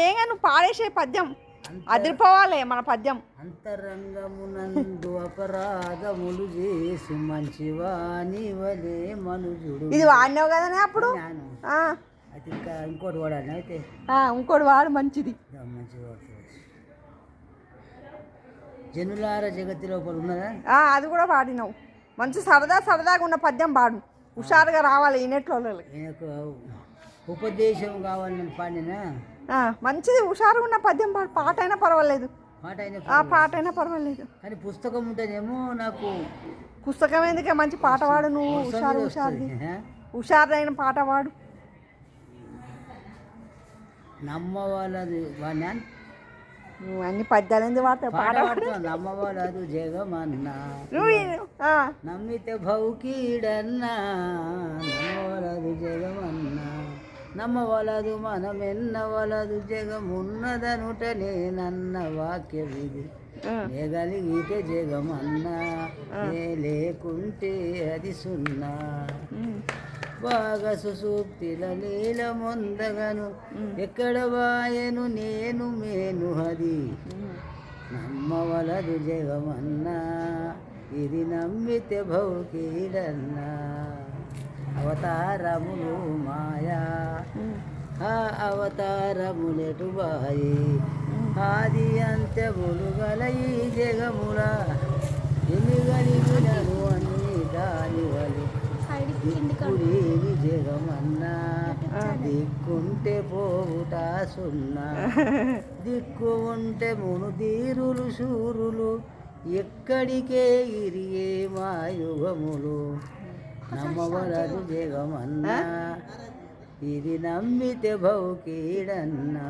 ఏంగా నువ్వు పాడేసే పద్యం. అదిరిపోవాలి మన పద్యం. అంతరంగమునందు అపరాధములు చేసి మంచివాని వలే మనుజుడు. ఇది వాడినావు కదనే అప్పుడు? అయితే ఇంకా ఇంకోటి వాడాను అయితే. ఆ, ఇంకోటి వాడు మంచిది. జనులార జగతి లోపల ఉన్నదా? అది కూడా పాడినావు మంచి సరదా సరదాగా ఉన్న పద్యం పాడు హుషారుగా రావాలి ఈ నెట్లో ఉపదేశం కావాలని పాడినా? మంచిది హుషారుగా ఉన్న పద్యం పాడు పాట అయినా పర్వాలేదు. మాట అయిన ఆ పాట అయినా పర్వాలేదు. కానీ పుస్తకం ఉంటేనేమో నాకు పుస్తకం ఎందుకే? మంచి పాట పాడు నువ్వు హుషారు హుషారుది హుషారైన పాట పాడు నమ్మ వాళ్ళది నువ్వు అన్ని పద్యాలు ఎందుకు పాడతావు పాట పాట నమ్మ వాళ్ళదు జగమన్నా. నువ్వు నమ్మితే భౌకీడన్నా నమ్మవలదు జగమన్నా. నమ్మవలదు మనమెన్నవలదు జగమున్నదనుట నేనన్న వాక్యమిది. ఆ, నేగలిగితే జగమన్నా నే లేకుంటే అది సున్నా. బాగా సుసూక్తిల లీల మొందగను ఎక్కడ వాయను నేను మేను అది. నమ్మవలదు జగమన్నా ఇది నమ్మితే భౌకీడన్నా అవతారములు మాయా. ఆ అవతారములెటు బాయి ఆది అంత్యములు గల ఈ జగముల. ఎన్ని గలిగినను అన్ని దాని వలి దిక్కులేని జగమన్నా. దిక్కుంటే పోవుట సున్నా. దిక్కు ఉంటే మును తీరులు శూరులు. ఎక్కడికే ఇరియే మాయుగములు నమ్మవరాజు జగమన్నా ఇది నమ్మితే భౌకీడన్నా